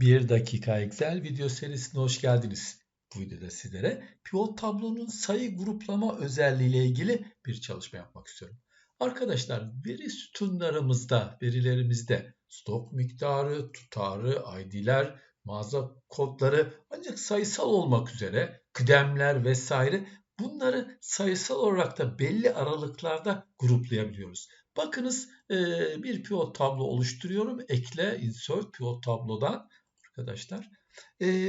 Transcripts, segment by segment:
Bir dakika Excel video serisine hoş geldiniz. Bu videoda sizlere pivot tablonun sayı gruplama özelliği ile ilgili bir çalışma yapmak istiyorum. Arkadaşlar veri sütunlarımızda, verilerimizde stok miktarı, tutarı, ID'ler, mağaza kodları ancak sayısal olmak üzere kıdemler vesaire bunları sayısal olarak da belli aralıklarda gruplayabiliyoruz. Bakınız bir pivot tablo oluşturuyorum. Ekle, insert pivot tablodan arkadaşlar.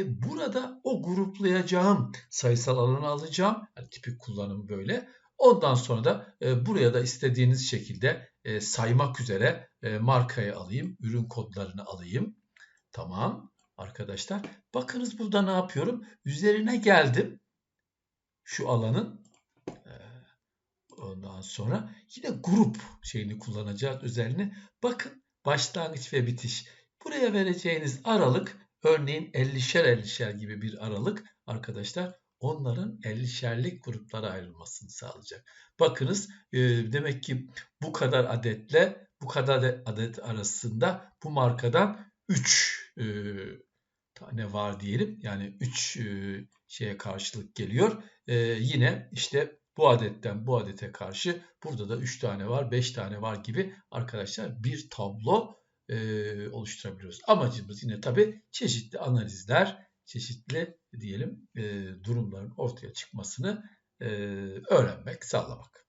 burada o gruplayacağım sayısal alanı alacağım. Yani tipik kullanım böyle. Ondan sonra da buraya da istediğiniz şekilde saymak üzere markayı alayım. Ürün kodlarını alayım. Tamam arkadaşlar. Bakınız burada ne yapıyorum? Üzerine geldim. Şu alanın Ondan sonra yine grup şeyini kullanacağız özelliğini. Bakın başlangıç ve bitiş. Buraya vereceğiniz aralık örneğin 50'şer 50'şer gibi bir aralık arkadaşlar onların 50'şerlik gruplara ayrılmasını sağlayacak. Bakınız e, demek ki bu kadar adetle bu kadar adet arasında bu markadan 3 e, tane var diyelim. Yani 3 e, şeye karşılık geliyor. E, yine işte bu adetten bu adete karşı burada da 3 tane var, 5 tane var gibi arkadaşlar bir tablo e, oluşturabiliyoruz. Amacımız yine tabi çeşitli analizler, çeşitli diyelim e, durumların ortaya çıkmasını e, öğrenmek, sağlamak.